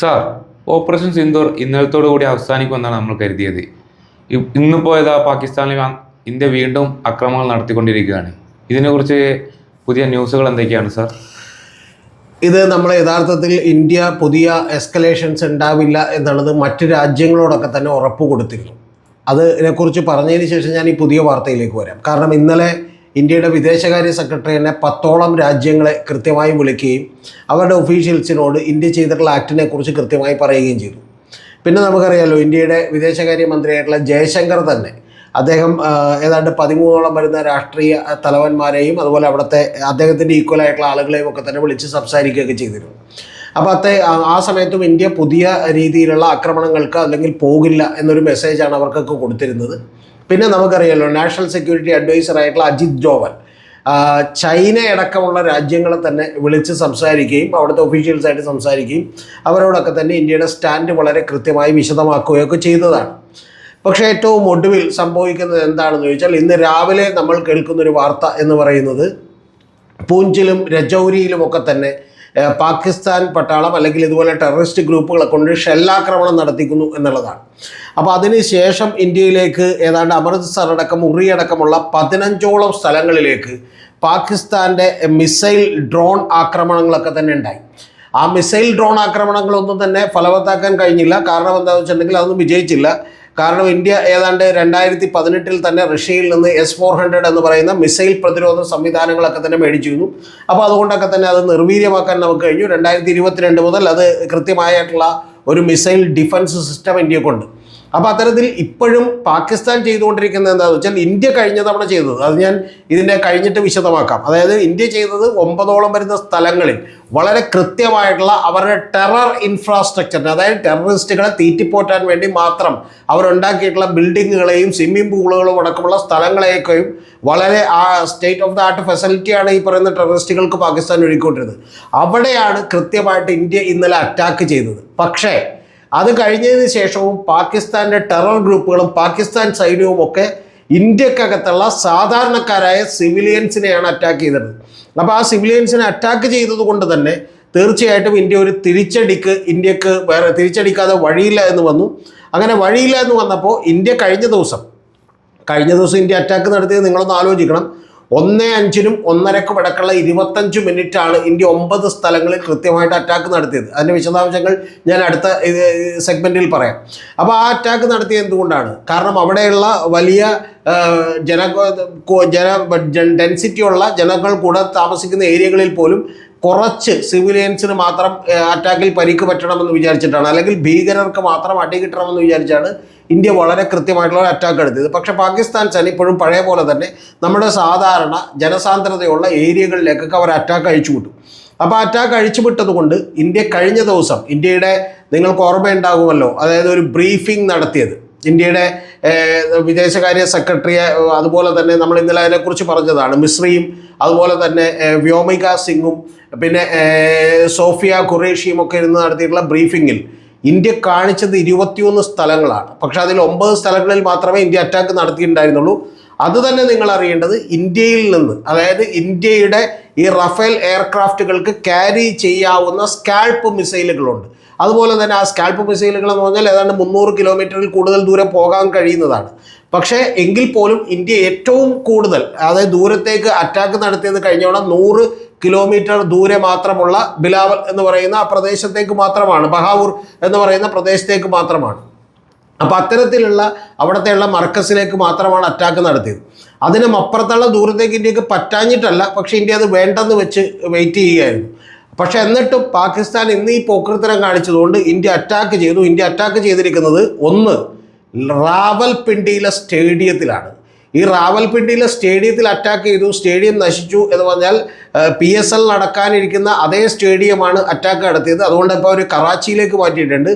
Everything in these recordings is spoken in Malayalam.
സാർ ഓപ്പറേഷൻ സിന്ദൂർ ഇന്നലത്തോടു കൂടി അവസാനിക്കുമെന്നാണ് നമ്മൾ കരുതിയത്. ഇന്ന് ഇതാ പാകിസ്ഥാനിൽ ഇന്ത്യ വീണ്ടും അക്രമങ്ങൾ നടത്തിക്കൊണ്ടിരിക്കുകയാണ്. ഇതിനെക്കുറിച്ച് പുതിയ ന്യൂസുകൾ എന്തൊക്കെയാണ് സാർ ഇത് നമ്മൾ യഥാർത്ഥത്തിൽ ഇന്ത്യ പുതിയ എസ്കലേഷൻസ് ഉണ്ടാവില്ല എന്നുള്ളത് മറ്റ് രാജ്യങ്ങളോടൊക്കെ തന്നെ ഉറപ്പ് കൊടുത്തിരുന്നു അതിനെക്കുറിച്ച് പറഞ്ഞതിന് ശേഷം ഞാൻ ഈ പുതിയ വാർത്തയിലേക്ക് വരാം. കാരണം ഇന്നലെ ഇന്ത്യയുടെ വിദേശകാര്യ സെക്രട്ടറി തന്നെ പത്തോളം രാജ്യങ്ങളെ കൃത്യമായി വിളിക്കുകയും അവരുടെ ഒഫീഷ്യൽസിനോട് ഇന്ത്യ ചെയ്തിട്ടുള്ള ആക്ടിനെ കുറിച്ച് കൃത്യമായി പറയുകയും ചെയ്തു. പിന്നെ നമുക്കറിയാലോ ഇന്ത്യയുടെ വിദേശകാര്യ മന്ത്രിയായിട്ടുള്ള ജയശങ്കർ തന്നെ അദ്ദേഹം ഏതാണ്ട് പതിമൂന്നോളം വരുന്ന രാഷ്ട്രീയ തലവന്മാരെയും അതുപോലെ അവിടുത്തെ അദ്ദേഹത്തിന്റെ ഈക്വൽ ആയിട്ടുള്ള ആളുകളെയും ഒക്കെ തന്നെ വിളിച്ച് സംസാരിക്കുകയൊക്കെ ചെയ്തിരുന്നു. അപ്പോൾ അത്തെ ആ സമയത്തും ഇന്ത്യ പുതിയ രീതിയിലുള്ള ആക്രമണങ്ങൾക്ക് അല്ലെങ്കിൽ പോകില്ല എന്നൊരു മെസ്സേജാണ് അവർക്കൊക്കെ കൊടുത്തിരുന്നത്. പിന്നെ നമുക്കറിയാലോ നാഷണൽ സെക്യൂരിറ്റി അഡ്വൈസർ ആയിട്ടുള്ള അജിത് ഡോവൽ ചൈനയടക്കമുള്ള രാജ്യങ്ങളെ തന്നെ വിളിച്ച് സംസാരിക്കുകയും അവിടുത്തെ ഒഫീഷ്യൽസായിട്ട് സംസാരിക്കുകയും അവരോടൊക്കെ തന്നെ ഇന്ത്യയുടെ സ്റ്റാൻഡ് വളരെ കൃത്യമായി വിശദമാക്കുകയൊക്കെ ചെയ്തതാണ്. പക്ഷേ ഏറ്റവും ഒടുവിൽ സംഭവിക്കുന്നത് എന്താണെന്ന് ചോദിച്ചാൽ ഇന്ന് രാവിലെ നമ്മൾ കേൾക്കുന്നൊരു വാർത്ത എന്ന് പറയുന്നത് പൂഞ്ചിലും രജൗരിയിലുമൊക്കെ തന്നെ പാകിസ്ഥാൻ പട്ടാളം അല്ലെങ്കിൽ ഇതുപോലെ ടെററിസ്റ്റ് ഗ്രൂപ്പുകളെ കൊണ്ട് ഷെല്ലാക്രമണം നടത്തിക്കുന്നു എന്നുള്ളതാണ്. അപ്പോൾ അതിന് ശേഷം ഇന്ത്യയിലേക്ക് ഏതാണ്ട് അമൃത്സർ അടക്കം ഉറി അടക്കമുള്ള പതിനഞ്ചോളം സ്ഥലങ്ങളിലേക്ക് പാകിസ്ഥാന്റെ മിസൈൽ ഡ്രോൺ ആക്രമണങ്ങളൊക്കെ തന്നെ ഉണ്ടായി. ആ മിസൈൽ ഡ്രോൺ ആക്രമണങ്ങളൊന്നും തന്നെ ഫലവത്താക്കാൻ കഴിഞ്ഞില്ല. കാരണം എന്താണെന്ന് വെച്ചിട്ടുണ്ടെങ്കിൽ അതൊന്നും വിജയിച്ചില്ല. കാരണം ഇന്ത്യ ഏതാണ്ട് രണ്ടായിരത്തി പതിനെട്ടിൽ തന്നെ റഷ്യയിൽ നിന്ന് എസ് ഫോർ ഹൺഡ്രഡ് എന്ന് പറയുന്ന മിസൈൽ പ്രതിരോധ സംവിധാനങ്ങളൊക്കെ തന്നെ മേടിച്ചിരുന്നു. അപ്പോൾ അതുകൊണ്ടൊക്കെ തന്നെ അത് നിർവീര്യമാക്കാൻ നമുക്ക് കഴിഞ്ഞു. രണ്ടായിരത്തി ഇരുപത്തിരണ്ട് മുതൽ അത് കൃത്യമായിട്ടുള്ള ഒരു മിസൈൽ ഡിഫൻസ് സിസ്റ്റം ഇന്ത്യക്കുണ്ട്. അപ്പോൾ അത്തരത്തിൽ ഇപ്പോഴും പാകിസ്ഥാൻ ചെയ്തുകൊണ്ടിരിക്കുന്നത് എന്താണെന്ന് വെച്ചാൽ ഇന്ത്യ കഴിഞ്ഞ തവണ ചെയ്തത്. അത് ഞാൻ ഇതിന്റെ കഴിഞ്ഞിട്ട് വിശദമാക്കാം. അതായത് ഇന്ത്യ ചെയ്തത് ഒമ്പതോളം വരുന്ന സ്ഥലങ്ങളിൽ വളരെ കൃത്യമായിട്ടുള്ള അവരുടെ ടെറർ ഇൻഫ്രാസ്ട്രക്ചറിന് അതായത് ടെററിസ്റ്റുകളെ തീറ്റിപ്പോറ്റാൻ വേണ്ടി മാത്രം അവരുണ്ടാക്കിയിട്ടുള്ള ബിൽഡിങ്ങുകളെയും സ്വിമ്മിംഗ് പൂളുകളും അടക്കമുള്ള സ്ഥലങ്ങളെയൊക്കെയും വളരെ ആ സ്റ്റേറ്റ് ഓഫ് ദ ആർട്ട് ഫെസിലിറ്റിയാണ് ഈ പറയുന്ന ടെററിസ്റ്റുകൾക്ക് പാകിസ്ഥാൻ ഒഴുകിക്കൊണ്ടിരുന്നത് അവിടെയാണ് കൃത്യമായിട്ട് ഇന്ത്യ ഇന്നലെ അറ്റാക്ക് ചെയ്തത്. പക്ഷേ അത് കഴിഞ്ഞതിന് ശേഷവും പാകിസ്ഥാന്റെ ടെറർ ഗ്രൂപ്പുകളും പാകിസ്ഥാൻ സൈന്യവും ഒക്കെ ഇന്ത്യക്കകത്തുള്ള സാധാരണക്കാരായ സിവിലിയൻസിനെയാണ് അറ്റാക്ക് ചെയ്തത്. അപ്പോൾ ആ സിവിലിയൻസിനെ അറ്റാക്ക് ചെയ്തത് കൊണ്ട് തന്നെ തീർച്ചയായിട്ടും ഇന്ത്യ ഒരു തിരിച്ചടിക്ക് ഇന്ത്യയ്ക്ക് വേറെ തിരിച്ചടിക്കാതെ വഴിയില്ല എന്ന് വന്നു. അങ്ങനെ വഴിയില്ല എന്ന് വന്നപ്പോൾ ഇന്ത്യ കഴിഞ്ഞ ദിവസം കഴിഞ്ഞ ദിവസം ഇന്ത്യ അറ്റാക്ക് നടത്തിയത് നിങ്ങളൊന്ന് ആലോചിക്കണം. ഒന്ന് അഞ്ചിനും ഒന്നരക്കും ഇടക്കുള്ള ഇരുപത്തഞ്ച് മിനിറ്റാണ് ഇന്ത്യ ഒമ്പത് സ്ഥലങ്ങളിൽ കൃത്യമായിട്ട് അറ്റാക്ക് നടത്തിയത്. അതിന്റെ വിശദാംശങ്ങൾ ഞാൻ അടുത്ത സെഗ്മെന്റിൽ പറയാം. അപ്പോൾ ആ അറ്റാക്ക് നടത്തിയത് എന്തുകൊണ്ടാണ്? കാരണം അവിടെയുള്ള വലിയ ജന ജന ഡെൻസിറ്റി ഉള്ള ജനങ്ങൾ കൂടെ താമസിക്കുന്ന ഏരിയകളിൽ പോലും കുറച്ച് സിവിലിയൻസിന് മാത്രം അറ്റാക്കിൽ പരിക്ക് പറ്റണമെന്ന് വിചാരിച്ചിട്ടാണ്. അല്ലെങ്കിൽ ഭീകരർക്ക് മാത്രം അടി കിട്ടണമെന്ന് വിചാരിച്ചാണ് ഇന്ത്യ വളരെ കൃത്യമായിട്ടുള്ള ഒരു അറ്റാക്ക് എടുത്തത്. പക്ഷേ പാകിസ്ഥാൻ സേന ഇപ്പോഴും പഴയ പോലെ തന്നെ നമ്മുടെ സാധാരണ ജനസാന്ദ്രതയുള്ള ഏരിയകളിലേക്കൊക്കെ അവർ അറ്റാക്ക് അഴിച്ചു വിട്ടു. അപ്പോൾ അറ്റാക്ക് അഴിച്ചു വിട്ടതുകൊണ്ട് ഇന്ത്യ കഴിഞ്ഞ ദിവസം ഇന്ത്യയുടെ നിങ്ങൾക്ക് ഓർമ്മയുണ്ടാകുമല്ലോ അതായത് ഒരു ബ്രീഫിംഗ് നടത്തിയത്. ഇന്ത്യയുടെ വിദേശകാര്യ സെക്രട്ടറിയെ അതുപോലെ തന്നെ നമ്മൾ ഇന്നലെ അതിനെക്കുറിച്ച് പറഞ്ഞതാണ്. മിശ്രയും അതുപോലെ തന്നെ വ്യോമിക സിംഗും പിന്നെ സോഫിയ ഖുറേഷിയും ഒക്കെ ഇരുന്ന് നടത്തിയിട്ടുള്ള ബ്രീഫിങ്ങിൽ ഇന്ത്യ കാണിച്ചത് ഇരുപത്തിയൊന്ന് സ്ഥലങ്ങളാണ്. പക്ഷേ അതിൽ ഒമ്പത് സ്ഥലങ്ങളിൽ മാത്രമേ ഇന്ത്യ അറ്റാക്ക് നടത്തിയിട്ടുണ്ടായിരുന്നുള്ളൂ. അത് തന്നെ നിങ്ങൾ അറിയേണ്ടത് ഇന്ത്യയിൽ നിന്ന് അതായത് ഇന്ത്യയുടെ ഈ റഫേൽ എയർക്രാഫ്റ്റുകൾക്ക് ക്യാരി ചെയ്യാവുന്ന സ്കാൽപ്പ് മിസൈലുകളുണ്ട് അതുപോലെ തന്നെ ആ സ്കാൽപ്പ് മിസൈലുകൾ എന്ന് പറഞ്ഞാൽ ഏതാണ്ട് മുന്നൂറ് കിലോമീറ്ററിൽ കൂടുതൽ ദൂരം പോകാൻ കഴിയുന്നതാണ്. പക്ഷേ എങ്കിൽ പോലും ഇന്ത്യ ഏറ്റവും കൂടുതൽ അതായത് ദൂരത്തേക്ക് അറ്റാക്ക് നടത്തിയത് കഴിഞ്ഞോണം നൂറ് കിലോമീറ്റർ ദൂരെ മാത്രമുള്ള ബിലാവൽ എന്ന് പറയുന്ന ആ പ്രദേശത്തേക്ക് മാത്രമാണ് ബഹാവൂർ എന്ന് പറയുന്ന പ്രദേശത്തേക്ക് മാത്രമാണ്. അപ്പോൾ അത്തരത്തിലുള്ള അവിടത്തെയുള്ള മർക്കസിലേക്ക് മാത്രമാണ് അറ്റാക്ക് നടത്തിയത്. അതിനും അപ്പുറത്തുള്ള ദൂരത്തേക്ക് ഇന്ത്യയ്ക്ക് പറ്റാഞ്ഞിട്ടല്ല പക്ഷേ ഇന്ത്യ അത് വേണ്ടെന്ന് വെച്ച് വെയിറ്റ് ചെയ്യുകയായിരുന്നു. പക്ഷേ എന്നിട്ടും പാകിസ്ഥാൻ ഇന്ന് ഈ പോക്കൃത്തരം കാണിച്ചതുകൊണ്ട് ഇന്ത്യ അറ്റാക്ക് ചെയ്തു. ഇന്ത്യ അറ്റാക്ക് ചെയ്തിരിക്കുന്നത് ഒന്ന് റാവൽപിണ്ടിയിലെ സ്റ്റേഡിയത്തിലാണ്. ഈ റാവൽപിണ്ടിയിലെ സ്റ്റേഡിയത്തിൽ അറ്റാക്ക് ചെയ്തു. സ്റ്റേഡിയം നശിച്ചു എന്ന് പറഞ്ഞാൽ പി എസ് എൽ നടക്കാനിരിക്കുന്ന അതേ സ്റ്റേഡിയമാണ് അറ്റാക്ക് നടത്തിയത്. അതുകൊണ്ട് ഇപ്പോൾ അവർ കറാച്ചിയിലേക്ക് മാറ്റിയിട്ടുണ്ട്.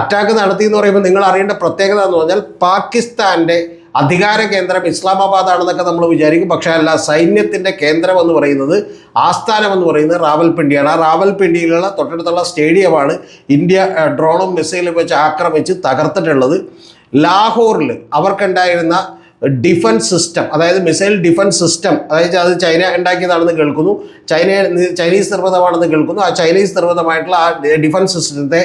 അറ്റാക്ക് നടത്തി എന്ന് പറയുമ്പോൾ നിങ്ങൾ അറിയേണ്ട പ്രത്യേകത എന്ന് പറഞ്ഞാൽ പാകിസ്ഥാന്റെ അധികാര കേന്ദ്രം ഇസ്ലാമാബാദ് ആണെന്നൊക്കെ നമ്മൾ വിചാരിക്കും. പക്ഷേ അല്ല സൈന്യത്തിന്റെ കേന്ദ്രം എന്ന് പറയുന്നത് ആസ്ഥാനം എന്ന് പറയുന്നത് റാവൽപിണ്ടിയാണ്. ആ റാവൽപിണ്ടിയിലുള്ള തൊട്ടടുത്തുള്ള സ്റ്റേഡിയമാണ് ഇന്ത്യ ഡ്രോണും മിസൈലും വെച്ച് ആക്രമിച്ച് തകർത്തിട്ടുള്ളത്. ലാഹോറിൽ അവർക്കുണ്ടായിരുന്ന ഡിഫൻസ് സിസ്റ്റം അതായത് മിസൈൽ ഡിഫൻസ് സിസ്റ്റം അതായത് അത് ചൈന ഉണ്ടാക്കിയതാണെന്ന് കേൾക്കുന്നു. ചൈന ചൈനീസ് നിർമ്മിതമാണെന്ന് കേൾക്കുന്നു. ആ ചൈനീസ് നിർമ്മിതമായിട്ടുള്ള ആ ഡിഫൻസ് സിസ്റ്റത്തെ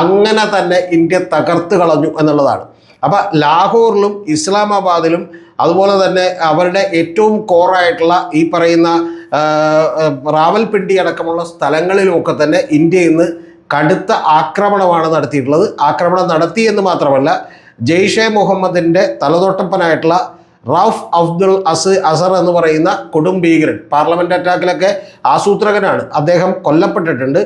അങ്ങനെ തന്നെ ഇന്ത്യ തകർത്ത് കളഞ്ഞു എന്നുള്ളതാണ്. അപ്പോൾ ലാഹോറിലും ഇസ്ലാമാബാദിലും അതുപോലെ തന്നെ അവരുടെ ഏറ്റവും കോറായിട്ടുള്ള ഈ പറയുന്ന റാവൽപിണ്ടി അടക്കമുള്ള സ്ഥലങ്ങളിലുമൊക്കെ തന്നെ ഇന്ത്യ ഇന്ന് കടുത്ത ആക്രമണമാണ് നടത്തിയിട്ടുള്ളത്. ആക്രമണം നടത്തി എന്ന് മാത്രമല്ല ജെയ്ഷെ മുഹമ്മദിന്റെ തലതൊട്ടപ്പനായിട്ടുള്ള റൌഫ് അബ്ദുൾ അസ് അസർ എന്ന് പറയുന്ന കൊടും ഭീകരൻ പാർലമെന്റ് അറ്റാക്കിലൊക്കെ ആസൂത്രകനാണ്. അദ്ദേഹം കൊല്ലപ്പെട്ടിട്ടുണ്ട്.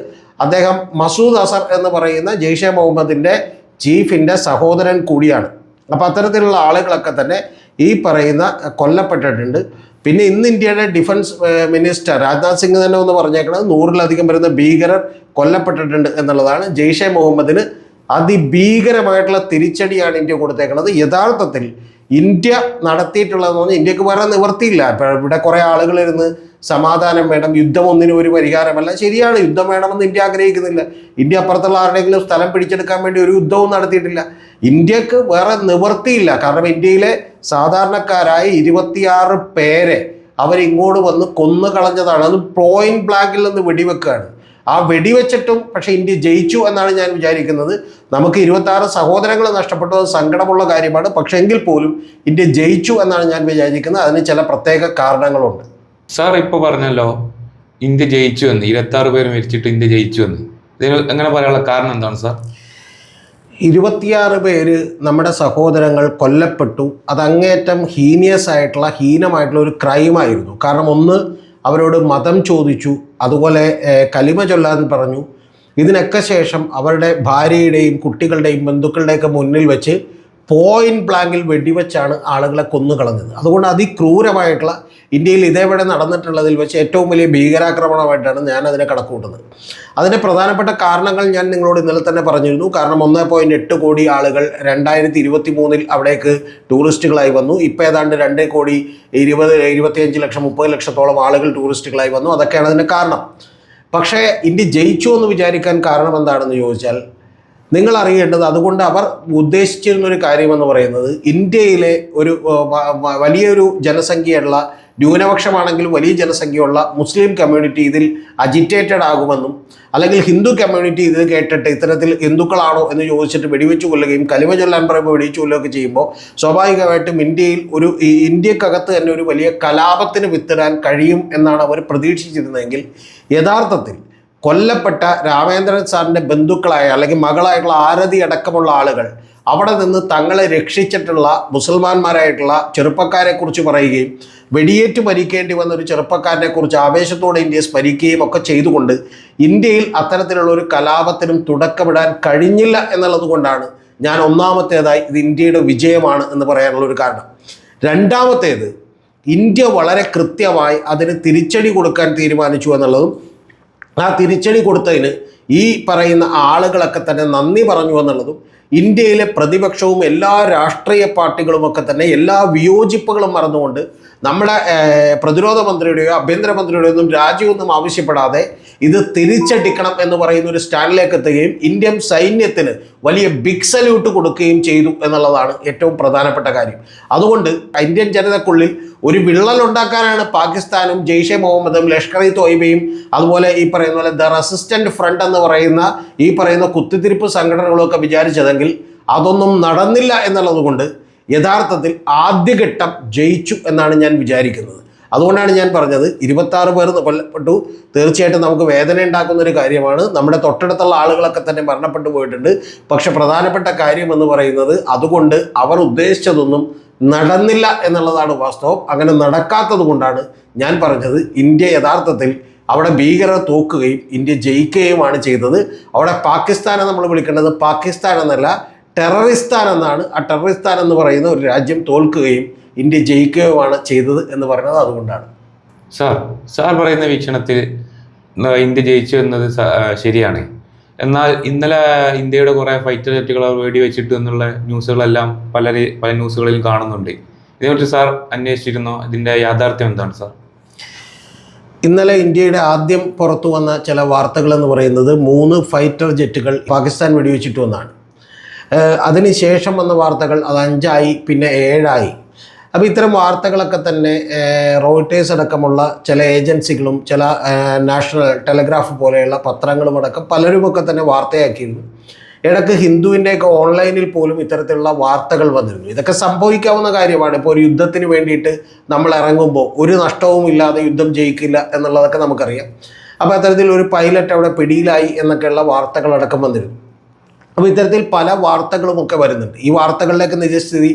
അദ്ദേഹം മസൂദ് അസർ എന്ന് പറയുന്ന ജെയ്ഷെ മുഹമ്മദിന്റെ ചീഫിന്റെ സഹോദരൻ കൂടിയാണ്. അപ്പോൾ അത്തരത്തിലുള്ള ആളുകളൊക്കെ തന്നെ ഈ പറയുന്ന കൊല്ലപ്പെട്ടിട്ടുണ്ട്. പിന്നെ ഇന്ന് ഇന്ത്യയുടെ ഡിഫൻസ് മിനിസ്റ്റർ രാജ്നാഥ് സിംഗ് തന്നെ ഒന്ന് പറഞ്ഞേക്കുന്നത് നൂറിലധികം വരുന്ന ഭീകരർ കൊല്ലപ്പെട്ടിട്ടുണ്ട് എന്നുള്ളതാണ് ജെയ്ഷെ മുഹമ്മദിന് അതിഭീകരമായിട്ടുള്ള തിരിച്ചടിയാണ് ഇന്ത്യ കൊടുത്തേക്കുന്നത് യഥാർത്ഥത്തിൽ ഇന്ത്യ നടത്തിയിട്ടുള്ളതെന്ന് പറഞ്ഞാൽ ഇന്ത്യയ്ക്ക് വേറെ നിവർത്തിയില്ല ഇപ്പം ഇവിടെ കുറേ ആളുകൾ ഇരുന്ന് സമാധാനം വേണം യുദ്ധം ഒന്നിനും ഒരു പരിഹാരമല്ല ശരിയാണ് യുദ്ധം വേണമെന്ന് ഇന്ത്യ ആഗ്രഹിക്കുന്നില്ല. ഇന്ത്യ അപ്പുറത്തുള്ള ആരുടെയെങ്കിലും സ്ഥലം പിടിച്ചെടുക്കാൻ വേണ്ടി ഒരു യുദ്ധവും നടത്തിയിട്ടില്ല. ഇന്ത്യയ്ക്ക് വേറെ നിവർത്തിയില്ല കാരണം ഇന്ത്യയിലെ സാധാരണക്കാരായ ഇരുപത്തിയാറ് പേരെ അവരിങ്ങോട്ട് വന്ന് കൊന്നു കളഞ്ഞതാണ്. അത് പോയിന്റ് ബ്ലാങ്കിൽ നിന്ന് വെടിവെക്കുകയാണ് ആ വെടിവെച്ചിട്ടും പക്ഷെ ഇന്ത്യ ജയിച്ചു എന്നാണ് ഞാൻ വിചാരിക്കുന്നത്. നമുക്ക് ഇരുപത്തി ആറ് സഹോദരങ്ങൾ നഷ്ടപ്പെട്ടു അത് സങ്കടമുള്ള കാര്യമാണ്. പക്ഷെ എങ്കിൽ പോലും ഇന്ത്യ ജയിച്ചു എന്നാണ് ഞാൻ വിചാരിക്കുന്നത്. അതിന് ചില പ്രത്യേക കാരണങ്ങളുണ്ട്. സാർ ഇപ്പോൾ പറഞ്ഞല്ലോ ഇന്ത്യ ജയിച്ചു എന്ന്. ഇരുപത്തി ആറ് പേര് മരിച്ചിട്ട് ഇന്ത്യ ജയിച്ചു എന്ന്. ഇതിന് എങ്ങനെ പറയാനുള്ള കാരണം എന്താണ് സാർ? ഇരുപത്തിയാറ് പേര് നമ്മുടെ സഹോദരങ്ങൾ കൊല്ലപ്പെട്ടു. അതങ്ങേറ്റം ഹീനിയസ് ആയിട്ടുള്ള ഹീനമായിട്ടുള്ള ഒരു ക്രൈമായിരുന്നു. കാരണം ഒന്ന് അവരോട് മതം ചോദിച്ചു അതുപോലെ കലിമ ചൊല്ലാൻ പറഞ്ഞു. ഇതിനൊക്കെ ശേഷം അവരുടെ ഭാര്യയുടെയും കുട്ടികളുടെയും ബന്ധുക്കളുടെയൊക്കെ മുന്നിൽ വെച്ച് പോയിന്റ് ബ്ലാങ്കിൽ വെടിവെച്ചാണ് ആളുകളെ കൊന്നുകളഞ്ഞത്. അതുകൊണ്ട് അതിക്രൂരമായിട്ടുള്ള ഇന്ത്യയിൽ ഇതേവരെ നടന്നിട്ടുള്ളതിൽ വെച്ച് ഏറ്റവും വലിയ ഭീകരാക്രമണമായിട്ടാണ് ഞാൻ അതിനെ കണക്കൂട്ടുന്നത് അതിന്റെ പ്രധാനപ്പെട്ട കാരണങ്ങൾ ഞാൻ നിങ്ങളോട് ഇന്നലെ തന്നെ പറഞ്ഞിരുന്നു. കാരണം ഒന്ന് പോയിന്റ് എട്ട് കോടി ആളുകൾ രണ്ടായിരത്തി ഇരുപത്തി മൂന്നിൽ അവിടേക്ക് ടൂറിസ്റ്റുകളായി വന്നു. ഇപ്പോൾ ഏതാണ്ട് രണ്ട് കോടി ഇരുപത് ഇരുപത്തിയഞ്ച് ലക്ഷം മുപ്പത് ലക്ഷത്തോളം ആളുകൾ ടൂറിസ്റ്റുകളായി വന്നു. അതൊക്കെയാണ് അതിന്റെ കാരണം. പക്ഷേ ഇന്ത്യ ജയിച്ചു എന്ന് വിചാരിക്കാൻ കാരണം എന്താണെന്ന് ചോദിച്ചാൽ നിങ്ങൾ അറിയേണ്ടത് അതുകൊണ്ട് അവർ ഉദ്ദേശിച്ചിരുന്നൊരു കാര്യമെന്ന് പറയുന്നത് ഇന്ത്യയിലെ ഒരു വലിയൊരു ജനസംഖ്യയുള്ള ന്യൂനപക്ഷമാണെങ്കിലും വലിയ ജനസംഖ്യയുള്ള മുസ്ലിം കമ്മ്യൂണിറ്റി ഇതിൽ അജിറ്റേറ്റഡ് ആകുമെന്നും അല്ലെങ്കിൽ ഹിന്ദു കമ്മ്യൂണിറ്റി ഇത് കേട്ടിട്ട് ഇത്തരത്തിൽ ഹിന്ദുക്കളാണോ എന്ന് ചോദിച്ചിട്ട് വെടിവെച്ച് കൊല്ലുകയും കലിമ ചൊല്ലാൻ പറയുമ്പോൾ വെടിവെച്ച് കൊല്ലുകയൊക്കെ ചെയ്യുമ്പോൾ സ്വാഭാവികമായിട്ടും ഇന്ത്യയിൽ ഒരു ഇന്ത്യക്കകത്ത് തന്നെ ഒരു വലിയ കലാപത്തിന് വിത്തിടാൻ കഴിയും എന്നാണ് അവർ പ്രതീക്ഷിച്ചിരുന്നതെങ്കിൽ യഥാർത്ഥത്തിൽ കൊല്ലപ്പെട്ട രാമേന്ദ്രൻ സാറിന്റെ ബന്ധുക്കളായ അല്ലെങ്കിൽ മകളായിട്ടുള്ള ആരതി അടക്കമുള്ള ആളുകൾ അവിടെ നിന്ന് തങ്ങളെ രക്ഷിച്ചിട്ടുള്ള മുസൽമാന്മാരായിട്ടുള്ള ചെറുപ്പക്കാരെ കുറിച്ച് പറയുകയും വെടിയേറ്റ് മരിക്കേണ്ടി വന്ന ഒരു ചെറുപ്പക്കാരനെ കുറിച്ച് ആവേശത്തോടെ ഇന്ത്യയെ സ്മരിക്കുകയും ഒക്കെ ചെയ്തുകൊണ്ട് ഇന്ത്യയിൽ അത്തരത്തിലുള്ള ഒരു കലാപത്തിനും തുടക്കമിടാൻ കഴിഞ്ഞില്ല എന്നുള്ളത് കൊണ്ടാണ് ഞാൻ ഒന്നാമത്തേതായി ഇത് ഇന്ത്യയുടെ വിജയമാണ് എന്ന് പറയാനുള്ള ഒരു കാരണം. രണ്ടാമത്തേത് ഇന്ത്യ വളരെ കൃത്യമായി അതിന് തിരിച്ചടി കൊടുക്കാൻ തീരുമാനിച്ചു എന്നുള്ളതും ആ തിരിച്ചടി കൊടുത്തതിന് ഈ പറയുന്ന ആളുകളൊക്കെ തന്നെ നന്ദി പറഞ്ഞു എന്നുള്ളതും ഇന്ത്യയിലെ പ്രതിപക്ഷവും എല്ലാ രാഷ്ട്രീയ പാർട്ടികളുമൊക്കെ തന്നെ എല്ലാ വിയോജിപ്പുകളും മറന്നുകൊണ്ട് നമ്മുടെ പ്രതിരോധ മന്ത്രിയുടെയോ ആഭ്യന്തരമന്ത്രിയുടെയോ ഒന്നും രാജിയൊന്നും ആവശ്യപ്പെടാതെ ഇത് തിരിച്ചടിക്കണം എന്ന് പറയുന്ന ഒരു സ്റ്റാൻഡിലേക്ക് എത്തുകയും ഇന്ത്യൻ സൈന്യത്തിന് വലിയ ബിഗ് സല്യൂട്ട് കൊടുക്കുകയും ചെയ്തു എന്നുള്ളതാണ് ഏറ്റവും പ്രധാനപ്പെട്ട കാര്യം. അതുകൊണ്ട് ഇന്ത്യൻ ജനതക്കുള്ളിൽ ഒരു വിള്ളൽ ഉണ്ടാക്കാനാണ് പാകിസ്ഥാനും ജെയ്ഷെ മുഹമ്മദും ലഷ്കർ ഇ തോയ്ബയും അതുപോലെ ഈ പറയുന്ന പോലെ ദ റെസിസ്റ്റന്റ് ഫ്രണ്ട് എന്ന് പറയുന്ന ഈ പറയുന്ന കുത്തിത്തിരിപ്പ് സംഘടനകളൊക്കെ വിചാരിച്ചതെങ്കിൽ അതൊന്നും നടന്നില്ല എന്നുള്ളത് കൊണ്ട് യഥാർത്ഥത്തിൽ ആദ്യഘട്ടം ജയിച്ചു എന്നാണ് ഞാൻ വിചാരിക്കുന്നത്. അതുകൊണ്ടാണ് ഞാൻ പറഞ്ഞത് ഇരുപത്താറ് പേർ കൊല്ലപ്പെട്ടു. തീർച്ചയായിട്ടും നമുക്ക് വേദന ഉണ്ടാക്കുന്ന ഒരു കാര്യമാണ്. നമ്മുടെ തൊട്ടടുത്തുള്ള ആളുകളൊക്കെ തന്നെ മരണപ്പെട്ടു പോയിട്ടുണ്ട്. പക്ഷെ പ്രധാനപ്പെട്ട കാര്യം എന്ന് പറയുന്നത് അതുകൊണ്ട് അവർ ഉദ്ദേശിച്ചതൊന്നും നടന്നില്ല എന്നുള്ളതാണ് വാസ്തവം. അങ്ങനെ നടക്കാത്തത് കൊണ്ടാണ് ഞാൻ പറഞ്ഞത് ഇന്ത്യ യഥാർത്ഥത്തിൽ അവിടെ ഭീകരർ തോക്കുകയും ഇന്ത്യ ജയിക്കുകയുമാണ് ചെയ്തത്. അവിടെ പാകിസ്ഥാനെ നമ്മൾ വിളിക്കേണ്ടത് പാകിസ്ഥാൻ എന്നല്ല ടെററിസ്ഥാൻ എന്നാണ് ആ ടെററിസ്ഥാൻ എന്ന് പറയുന്ന ഒരു രാജ്യം തോൽക്കുകയും ഇന്ത്യ ജയിക്കുകയുമാണ് ചെയ്തത് എന്ന് പറയുന്നത് അതുകൊണ്ടാണ്. സാർ സാർ പറയുന്ന വീക്ഷണത്തിൽ ഇന്ത്യ ജയിച്ചു എന്നത് ശരിയാണ്. എന്നാൽ ഇന്നലെ ഇന്ത്യയുടെ കുറേ ഫൈറ്റർ ജെറ്റുകൾ വെടിവെച്ചിട്ട് എന്നുള്ള ന്യൂസുകളെല്ലാം പല പല ന്യൂസുകളിൽ കാണുന്നുണ്ട്. ഇതിനെക്കുറിച്ച് സാർ അന്വേഷിച്ചിരുന്നോ? ഇതിന്റെ യാഥാർത്ഥ്യം എന്താണ് സാർ? ഇന്നലെ ഇന്ത്യയുടെ ആദ്യം പുറത്തു വന്ന ചില വാർത്തകൾ എന്ന് പറയുന്നത് മൂന്ന് ഫൈറ്റർ ജെറ്റുകൾ പാകിസ്ഥാൻ വെടിവെച്ചിട്ടു എന്നാണ് അതിനുശേഷം വന്ന വാർത്തകൾ അത് അഞ്ചായി പിന്നെ ഏഴായി. അപ്പോൾ ഇത്തരം വാർത്തകളൊക്കെ തന്നെ റോയിട്ടേഴ്സ് അടക്കമുള്ള ചില ഏജൻസികളും ചില നാഷണൽ ടെലഗ്രാഫ് പോലെയുള്ള പത്രങ്ങളും അടക്കം പലരുമൊക്കെ തന്നെ വാർത്തയാക്കിയിരുന്നു. ഇടയ്ക്ക് ഹിന്ദുവിന്റെയൊക്കെ ഓൺലൈനിൽ പോലും ഇത്തരത്തിലുള്ള വാർത്തകൾ വന്നിരുന്നു. ഇതൊക്കെ സംഭവിക്കാവുന്ന കാര്യമാണ്. ഇപ്പോൾ ഒരു യുദ്ധത്തിന് വേണ്ടിയിട്ട് നമ്മൾ ഇറങ്ങുമ്പോൾ ഒരു നഷ്ടവും ഇല്ലാതെ യുദ്ധം ജയിക്കില്ല എന്നുള്ളതൊക്കെ നമുക്കറിയാം. അപ്പോൾ അത്തരത്തിൽ ഒരു പൈലറ്റ് അവിടെ പിടിയിലായി എന്നൊക്കെയുള്ള വാർത്തകളടക്കം വന്നിരുന്നു. അപ്പോൾ ഇത്തരത്തിൽ പല വാർത്തകളും ഒക്കെ വരുന്നുണ്ട്. ഈ വാർത്തകളിലേക്ക് നിജസ്ഥിതി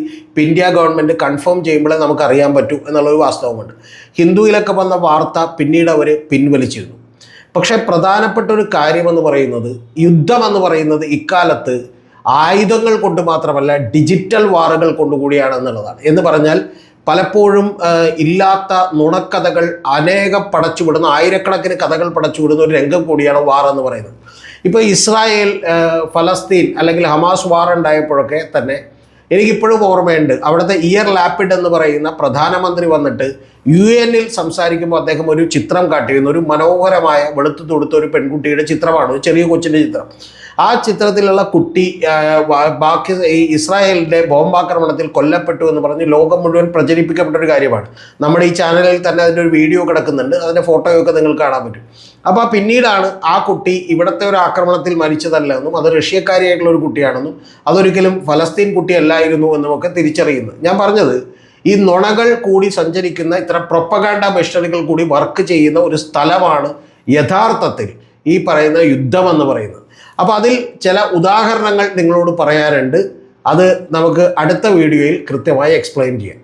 ഇന്ത്യ ഗവൺമെന്റ് കൺഫേം ചെയ്യുമ്പോഴേ നമുക്ക് അറിയാൻ പറ്റൂ എന്നുള്ളൊരു വാസ്തവമുണ്ട്. ഹിന്ദുവിലൊക്കെ വന്ന വാർത്ത പിന്നീട് അവർ പിൻവലിച്ചിരുന്നു. പക്ഷേ പ്രധാനപ്പെട്ട ഒരു കാര്യമെന്ന് പറയുന്നത് യുദ്ധമെന്ന് പറയുന്നത് ഇക്കാലത്ത് ആയുധങ്ങൾ കൊണ്ട് മാത്രമല്ല ഡിജിറ്റൽ വാറുകൾ കൊണ്ടുകൂടിയാണ് എന്നുള്ളതാണ്. എന്ന് പറഞ്ഞാൽ പലപ്പോഴും ഇല്ലാത്ത നുണക്കഥകൾ അനേകം പടച്ചുവിടുന്ന ആയിരക്കണക്കിന് കഥകൾ പടച്ചുവിടുന്ന ഒരു രംഗം കൂടിയാണ് വാർ എന്ന് പറയുന്നത്. ഇപ്പോൾ ഇസ്രായേൽ ഫലസ്തീൻ അല്ലെങ്കിൽ ഹമാസ് വാർ ഉണ്ടായപ്പോഴൊക്കെ തന്നെ എനിക്കിപ്പോഴും ഓർമ്മയുണ്ട്. അവിടുത്തെ ഇയർ ലാപ്പിഡ് എന്ന് പറയുന്ന പ്രധാനമന്ത്രി വന്നിട്ട് യു എനിൽ സംസാരിക്കുമ്പോൾ അദ്ദേഹം ഒരു ചിത്രം കാട്ടിയിരുന്നു. ഒരു മനോഹരമായ വെളുത്തു തൊടുത്ത ഒരു പെൺകുട്ടിയുടെ ചിത്രമാണ്. ഒരു ചെറിയ കൊച്ചിന്റെ ചിത്രം. ആ ചിത്രത്തിലുള്ള കുട്ടി ബാക്കി ഈ ഇസ്രായേലിന്റെ ബോംബാക്രമണത്തിൽ കൊല്ലപ്പെട്ടു എന്ന് പറഞ്ഞ് ലോകം മുഴുവൻ പ്രചരിപ്പിക്കപ്പെട്ട ഒരു കാര്യമാണ്. നമ്മുടെ ഈ ചാനലിൽ തന്നെ അതിന്റെ ഒരു വീഡിയോ കിടക്കുന്നുണ്ട്. അതിന്റെ ഫോട്ടോയൊക്കെ നിങ്ങൾക്ക് കാണാൻ പറ്റും. അപ്പോൾ പിന്നീടാണ് ആ കുട്ടി ഇവിടുത്തെ ഒരു ആക്രമണത്തിൽ മരിച്ചതല്ല എന്നും അത് റഷ്യക്കാരിയായിട്ടുള്ള ഒരു കുട്ടിയാണെന്നും അതൊരിക്കലും ഫലസ്തീൻ കുട്ടിയല്ലായിരുന്നു എന്നുമൊക്കെ തിരിച്ചറിയുന്നത്. ഞാൻ പറഞ്ഞത് ഈ നുണകൾ കൂടി സഞ്ചരിക്കുന്ന ഇത്ര പ്രൊപ്പഗാൻഡ മെഷീനുകൾ കൂടി വർക്ക് ചെയ്യുന്ന ഒരു സ്ഥലമാണ് യഥാർത്ഥത്തിൽ ഈ പറയുന്ന യുദ്ധമെന്ന് പറയുന്നത്. അപ്പോൾ അതിൽ ചില ഉദാഹരണങ്ങൾ നിങ്ങളോട് പറയാറുണ്ട് അത് നമുക്ക് അടുത്ത വീഡിയോയിൽ കൃത്യമായി എക്സ്പ്ലെയിൻ ചെയ്യാം.